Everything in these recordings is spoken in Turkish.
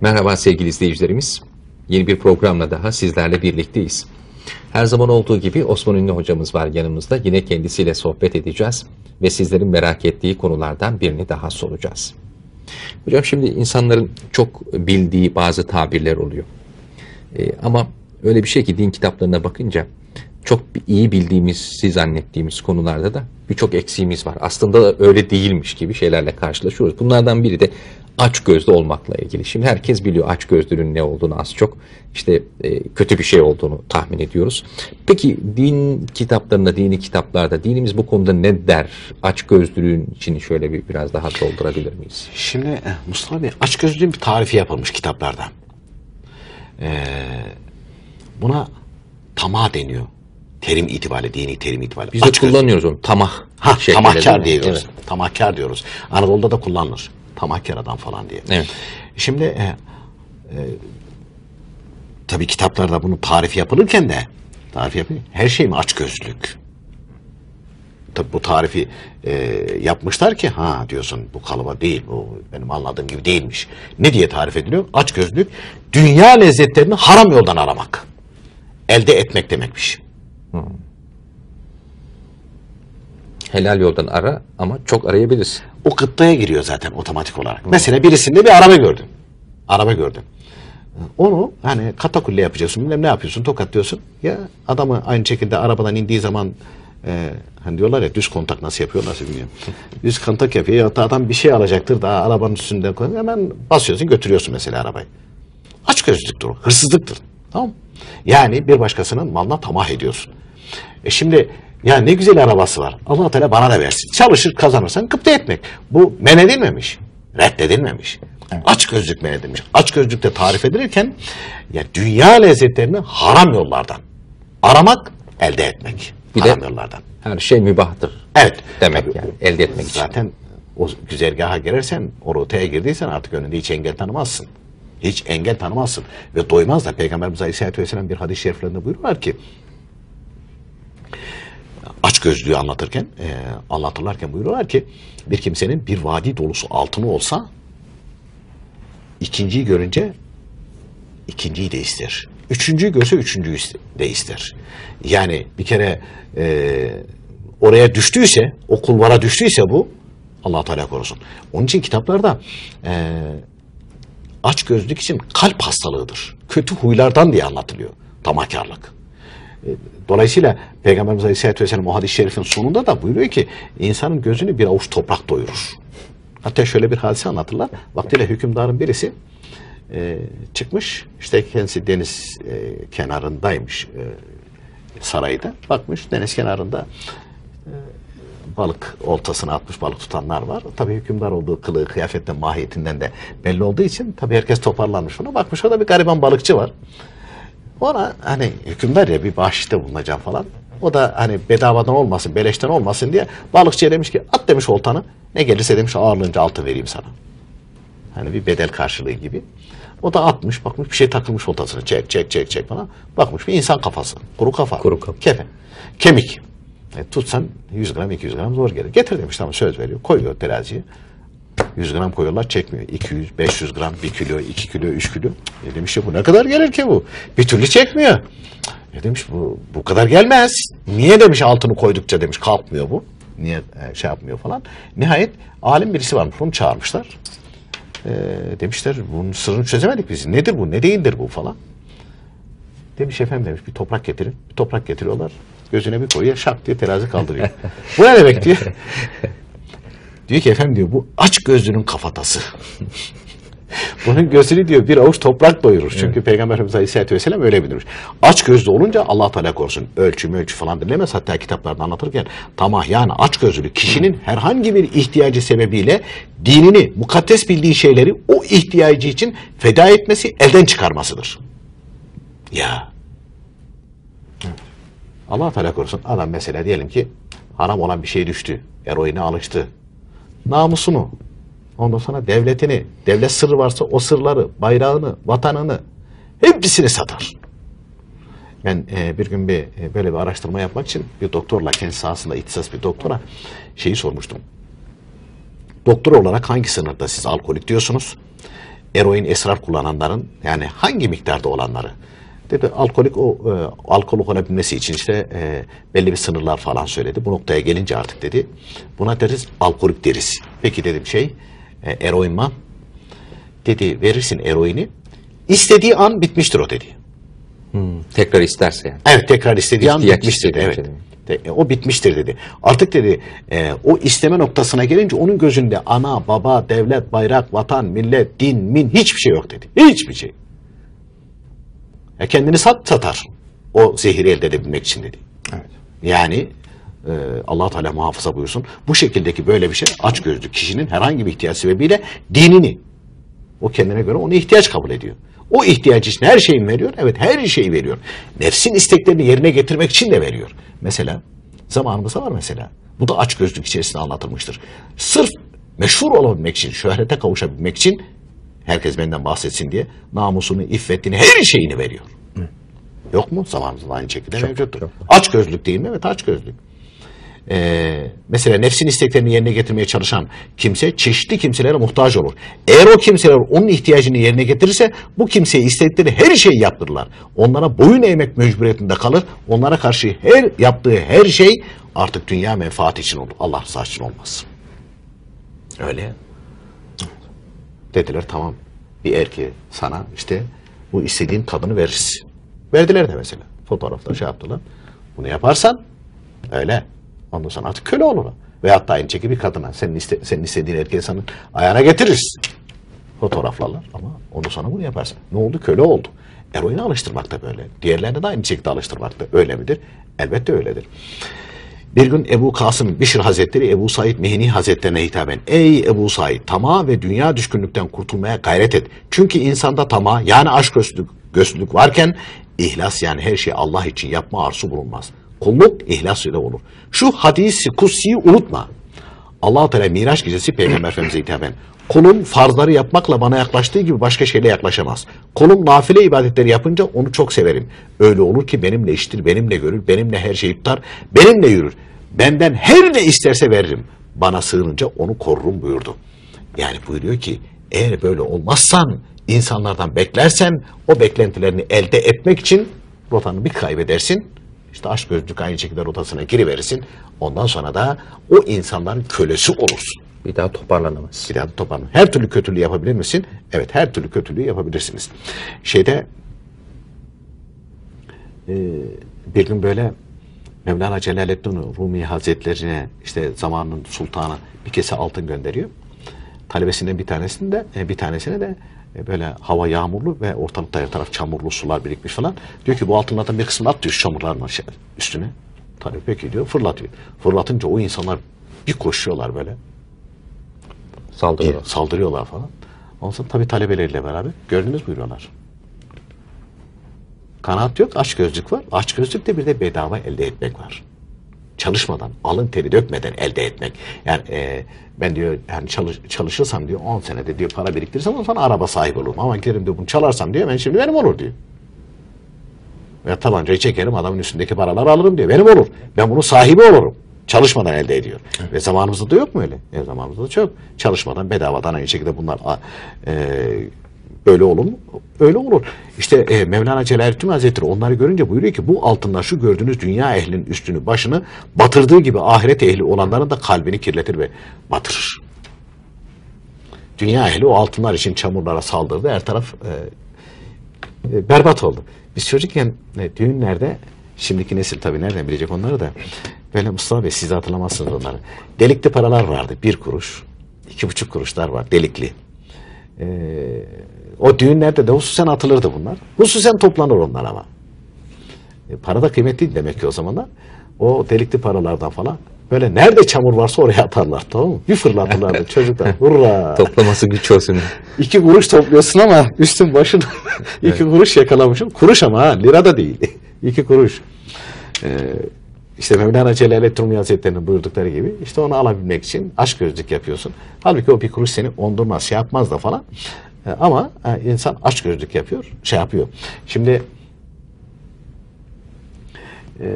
Merhaba sevgili izleyicilerimiz. Yeni bir programla daha sizlerle birlikteyiz. Her zaman olduğu gibi Osman Ünlü hocamız var yanımızda. Yine kendisiyle sohbet edeceğiz ve sizlerin merak ettiği konulardan birini daha soracağız. Hocam şimdi insanların çok bildiği bazı tabirler oluyor. Ee, ama öyle bir şey ki din kitaplarına bakınca çok iyi bildiğimiz, zannettiğimiz konularda da birçok eksiğimiz var. Aslında öyle değilmiş gibi şeylerle karşılaşıyoruz. Bunlardan biri de aç gözlü olmakla ilgili. Şimdi herkes biliyor aç gözlülüğün ne olduğunu az çok. İşte e, kötü bir şey olduğunu tahmin ediyoruz. Peki din kitaplarında, dini kitaplarda dinimiz bu konuda ne der? Aç gözlülüğün içini şöyle bir biraz daha doldurabilir miyiz? Şimdi e, Mustafa Bey açgözlülüğün bir tarifi yapılmış kitaplarda. Ee, buna tamah deniyor. Terim itibariyle, dini terim itibariyle. Biz de Açgözlülük. kullanıyoruz onu tamah. Ha, şeklinde tamahkar diyoruz. Evet. Tamahkar diyoruz. Anadolu'da da kullanılır. Tamahkar adam falan diye. Evet. Şimdi e, e, tabii kitaplarda bunun tarifi yapılırken de tarifi yapılır. Her şey mi açgözlülük? Tabii bu tarifi e, yapmışlar ki ha diyorsun bu kalıba değil bu benim anladığım gibi değilmiş. Ne diye tarif ediliyor? Açgözlülük dünya lezzetlerini haram yoldan aramak. Elde etmek demekmiş. Helal yoldan ara ama çok arayabilirsin. o gıttaya giriyor zaten otomatik olarak. Mesela birisinde bir araba gördün. Araba gördün. Onu hani katakulle yapacaksın bilmem ne yapıyorsun tokatlıyorsun. Ya adamı aynı şekilde arabadan indiği zaman e, hani diyorlar ya düz kontak nasıl yapıyor nasıl bilmiyorum. düz kontak yapıyor ya da adam bir şey alacaktır daha arabanın üstünde koy- hemen basıyorsun götürüyorsun mesela arabayı. Aç gözlüktür o. Hırsızlıktır. Tamam? Yani bir başkasının malına tamah ediyorsun. E şimdi ya ne güzel arabası var. allah Teala bana da versin. Çalışır kazanırsan gıpta etmek. Bu men edilmemiş. Reddedilmemiş. Aç gözlük men edilmiş. Aç gözlükte tarif edilirken ya dünya lezzetlerini haram yollardan aramak, elde etmek. Bir de- haram yollardan. Her şey mübahtır. Evet. Demek Tabii. yani elde etmek için. Zaten o güzergaha girersen, o rotaya girdiysen artık önünde hiç engel tanımazsın. Hiç engel tanımazsın. Ve doymaz da Peygamberimiz Aleyhisselatü Vesselam bir hadis-i şeriflerinde buyuruyorlar ki aç gözlüğü anlatırken, e, anlatırlarken buyuruyorlar ki bir kimsenin bir vadi dolusu altını olsa ikinciyi görünce ikinciyi de ister. Üçüncüyü görse üçüncüyü de ister. Yani bir kere e, oraya düştüyse, o kulvara düştüyse bu allah Teala korusun. Onun için kitaplarda e, aç gözlük için kalp hastalığıdır. Kötü huylardan diye anlatılıyor. Tamahkarlık. E, Dolayısıyla Peygamberimiz Aleyhisselatü Vesselam o hadis-i şerifin sonunda da buyuruyor ki insanın gözünü bir avuç toprak doyurur. Hatta şöyle bir hadise anlatırlar. Vaktiyle hükümdarın birisi e, çıkmış. işte kendisi deniz e, kenarındaymış e, sarayda. Bakmış deniz kenarında e, balık oltasına atmış balık tutanlar var. Tabii hükümdar olduğu kılığı, kıyafetten, mahiyetinden de belli olduğu için tabii herkes toparlanmış ona. Bakmış orada bir gariban balıkçı var. Ona hani hükümdar ya bir bahşişte bulunacağım falan. O da hani bedavadan olmasın, beleşten olmasın diye balıkçıya demiş ki at demiş oltanı. Ne gelirse demiş ağırlığınca altın vereyim sana. Hani bir bedel karşılığı gibi. O da atmış bakmış bir şey takılmış oltasına çek çek çek çek falan. Bakmış bir insan kafası. Kuru kafa. Kuru kafa. Kefen. Kemik. E, tutsan 100 gram 200 gram zor gelir. Getir demiş tamam söz veriyor. Koyuyor teraziye. 100 gram koyuyorlar çekmiyor. 200, 500 gram, 1 kilo, 2 kilo, 3 kilo. E demiş ya bu ne kadar gelir ki bu? Bir türlü çekmiyor. E demiş bu bu kadar gelmez. Niye demiş altını koydukça demiş kalkmıyor bu. Niye e, şey yapmıyor falan. Nihayet alim birisi varmış onu çağırmışlar. E, demişler bunun sırrını çözemedik biz. Nedir bu ne değildir bu falan. Demiş efendim demiş bir toprak getirin. Bir toprak getiriyorlar. Gözüne bir koyuyor şak diye terazi kaldırıyor. bu ne demek diyor. Diyor ki efendim diyor bu aç gözlünün kafatası. Bunun gözünü diyor bir avuç toprak doyurur. Çünkü Peygamberimiz Aleyhisselatü Vesselam öyle bildirmiş. Aç gözlü olunca Allah Teala korusun. Ölçü mölçü falan dinlemez. Hatta kitaplarda anlatırken tamah yani aç gözlülük kişinin herhangi bir ihtiyacı sebebiyle dinini, mukaddes bildiği şeyleri o ihtiyacı için feda etmesi, elden çıkarmasıdır. Ya. Allah Teala korusun. Adam mesela diyelim ki haram olan bir şey düştü. Eroine alıştı. Namusunu, ondan sonra devletini, devlet sırrı varsa o sırları, bayrağını, vatanını hepsini satar. Ben e, bir gün bir e, böyle bir araştırma yapmak için bir doktorla kendi sahasında ihtisas bir doktora şeyi sormuştum. Doktor olarak hangi sınırda siz alkolik diyorsunuz? eroin esrar kullananların yani hangi miktarda olanları dedi alkolik o e, alkolik olabilmesi için işte e, belli bir sınırlar falan söyledi. Bu noktaya gelince artık dedi buna deriz alkolik deriz. Peki dedim şey e, eroin man dedi verirsin eroini istediği an bitmiştir o dedi. Tekrar isterse yani. Evet tekrar istediği an İhtiyaç bitmiştir dedi. Evet. için. De- O bitmiştir dedi. Artık dedi e, o isteme noktasına gelince onun gözünde ana, baba, devlet, bayrak, vatan, millet, din, min hiçbir şey yok dedi. Hiçbir şey. E, kendini sat satar. O zehiri elde edebilmek için dedi. Evet. Yani e, allah Teala muhafaza buyursun. Bu şekildeki böyle bir şey aç gözlü kişinin herhangi bir ihtiyaç sebebiyle dinini o kendine göre onu ihtiyaç kabul ediyor. O ihtiyaç için her şeyi veriyor? Evet her şeyi veriyor. Nefsin isteklerini yerine getirmek için de veriyor. Mesela zamanımızda var mesela. Bu da aç gözlük içerisinde anlatılmıştır. Sırf meşhur olabilmek için, şöhrete kavuşabilmek için herkes benden bahsetsin diye namusunu, iffetini, her şeyini veriyor. Yok mu? Zamanımızda aynı şekilde mevcuttur. çok. Aç gözlük değil mi? Evet aç gözlük. Ee, mesela nefsin isteklerini yerine getirmeye çalışan kimse çeşitli kimselere muhtaç olur. Eğer o kimseler onun ihtiyacını yerine getirirse bu kimseye istedikleri her şeyi yaptırırlar. Onlara boyun eğmek mecburiyetinde kalır. Onlara karşı her yaptığı her şey artık dünya menfaati için olur. Allah rızası için olmaz. Öyle. Dediler tamam bir erkeğe sana işte bu istediğin kadını veririz. Verdiler de mesela. Fotoğrafta şey yaptılar. Bunu yaparsan öyle. Ondan sonra artık köle olur. Veyahut da aynı şekilde bir kadına senin, iste, senin istediğin erkeği sana ayağına getiririz. Fotoğraflarlar ama ondan sonra bunu yaparsın. Ne oldu? Köle oldu. Eroini alıştırmak da böyle. Diğerlerini de aynı şekilde alıştırmak da öyle midir? Elbette öyledir. Bir gün Ebu Kasım Bişir Hazretleri Ebu Said Mehni Hazretlerine hitaben Ey Ebu Said tamah ve dünya düşkünlükten kurtulmaya gayret et. Çünkü insanda tamah yani aşk gözlük, gözlülük varken ihlas yani her şeyi Allah için yapma arzu bulunmaz. Kulluk ihlas ile olur. Şu hadisi kutsiyi unutma. Allah Teala Miraç gecesi Peygamber Efendimiz'e hitaben kulum farzları yapmakla bana yaklaştığı gibi başka şeyle yaklaşamaz. Kulum nafile ibadetleri yapınca onu çok severim. Öyle olur ki benimle işitir, benimle görür, benimle her şeyi tutar, benimle yürür. Benden her ne isterse veririm. Bana sığınınca onu korurum buyurdu. Yani buyuruyor ki eğer böyle olmazsan, insanlardan beklersen o beklentilerini elde etmek için rotanı bir kaybedersin. İşte aşk gözlük aynı şekilde rotasına giriverirsin. Ondan sonra da o insanların kölesi olursun. Bir daha toparlanamaz. Bir daha da toparlan. Her türlü kötülüğü yapabilir misin? Evet her türlü kötülüğü yapabilirsiniz. Şeyde e, bir gün böyle Mevlana Celaleddin Rumi Hazretlerine işte zamanın sultanı bir kese altın gönderiyor. Talebesinden bir tanesini de e, bir tanesine de e, böyle hava yağmurlu ve ortalıkta her taraf çamurlu sular birikmiş falan. Diyor ki bu altınlardan bir kısmını at diyor şu çamurların aşağı- üstüne. Talep peki diyor fırlatıyor. Fırlatınca o insanlar bir koşuyorlar böyle. Saldırıyor. E, saldırıyorlar falan. Ondan sonra tabii talebeleriyle beraber gördünüz buyuruyorlar. Kanaat yok, aç gözlük var. Aç gözlükte bir de bedava elde etmek var. Çalışmadan, alın teri dökmeden elde etmek. Yani e, ben diyor yani çalış, çalışırsam diyor 10 senede diyor para biriktirirsem ondan sonra araba sahibi olurum. Ama giderim diyor bunu çalarsam diyor ben şimdi benim olur diyor. Ve tabancayı çekerim adamın üstündeki paraları alırım diyor. Benim olur. Ben bunun sahibi olurum. Çalışmadan elde ediyor. Ve zamanımızda da yok mu öyle? E, zamanımızda da çok. Çalışmadan bedavadan aynı şekilde bunlar e, böyle olur? Öyle olur. İşte e, Mevlana Celaleddin Hazretleri onları görünce buyuruyor ki bu altınlar şu gördüğünüz dünya ehlinin üstünü başını batırdığı gibi ahiret ehli olanların da kalbini kirletir ve batırır. Dünya ehli o altınlar için çamurlara saldırdı. Her taraf e, e, berbat oldu. Biz çocukken e, düğünlerde şimdiki nesil tabii nereden bilecek onları da böyle Mustafa Bey siz hatırlamazsınız onları. Delikli paralar vardı. Bir kuruş, iki buçuk kuruşlar var delikli. E, o düğünlerde de hususen atılırdı bunlar. Hususen toplanır onlar ama. E, para da kıymetli demek ki o zamanlar. O delikli paralardan falan böyle nerede çamur varsa oraya atarlar tamam mı? Bir fırlatırlardı çocuklar. Hurra! Toplaması güç olsun. İki kuruş topluyorsun ama üstün başın iki kuruş yakalamışım. Kuruş ama ha lira da değil. iki kuruş. Ee, işte Mevlana Celaleddin Rumi Hazretleri'nin buyurdukları gibi işte onu alabilmek için aşk gözlük yapıyorsun. Halbuki o bir kuruş seni ondurmaz, şey yapmaz da falan. Ee, ama e, insan aşk gözlük yapıyor, şey yapıyor. Şimdi e,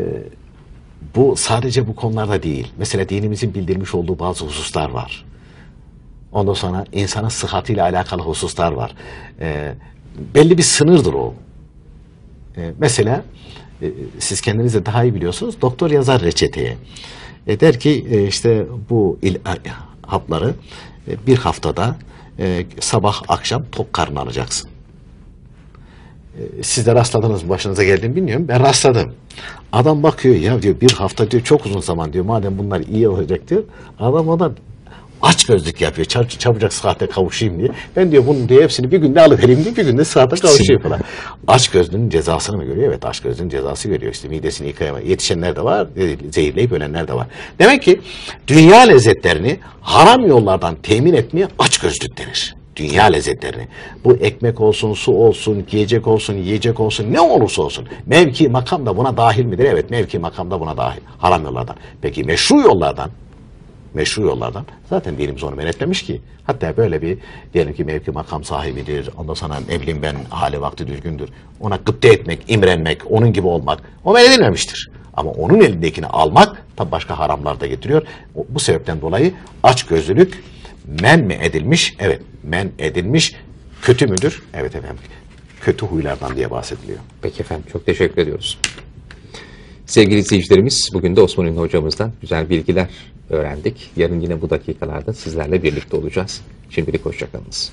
bu sadece bu konularda değil. Mesela dinimizin bildirmiş olduğu bazı hususlar var. Ondan sonra insanın sıhhatiyle alakalı hususlar var. Belli bir sınırdır o. Ee, mesela e, siz kendiniz de daha iyi biliyorsunuz. Doktor yazar reçeteye. E, der ki e, işte bu il, hapları e, bir haftada e, sabah akşam tok karnına alacaksın. E, siz de rastladınız? Başınıza geldi mi bilmiyorum. Ben rastladım. Adam bakıyor ya diyor bir hafta diyor çok uzun zaman diyor. Madem bunlar iyi olacak diyor. Adam adam aç gözlük yapıyor. Çab- çabucak sıhhate kavuşayım diye. Ben diyor bunun diye hepsini bir günde alıvereyim diye bir günde sıhhate kavuşuyor falan. Aç gözlünün cezasını mı görüyor? Evet aç gözlünün cezası görüyor. İşte midesini yıkayamıyor. Yetişenler de var, zehirleyip ölenler de var. Demek ki dünya lezzetlerini haram yollardan temin etmeye aç gözlük denir. Dünya lezzetlerini. Bu ekmek olsun, su olsun, giyecek olsun, yiyecek olsun, ne olursa olsun. Mevki, makam da buna dahil midir? Evet, mevki, makam da buna dahil. Haram yollardan. Peki meşru yollardan? Meşru yollardan. Zaten dinimiz onu men ki. Hatta böyle bir diyelim ki mevki makam sahibidir. Ondan sonra ne bileyim ben hali vakti düzgündür. Ona gıpte etmek, imrenmek, onun gibi olmak o men edilmemiştir. Ama onun elindekini almak tabi başka haramlar da getiriyor. Bu sebepten dolayı aç gözlülük men mi edilmiş? Evet men edilmiş. Kötü müdür? Evet efendim. Kötü huylardan diye bahsediliyor. Peki efendim çok teşekkür ediyoruz. Sevgili izleyicilerimiz bugün de Osman Ünlü hocamızdan güzel bilgiler öğrendik. Yarın yine bu dakikalarda sizlerle birlikte olacağız. Şimdilik hoşçakalınız.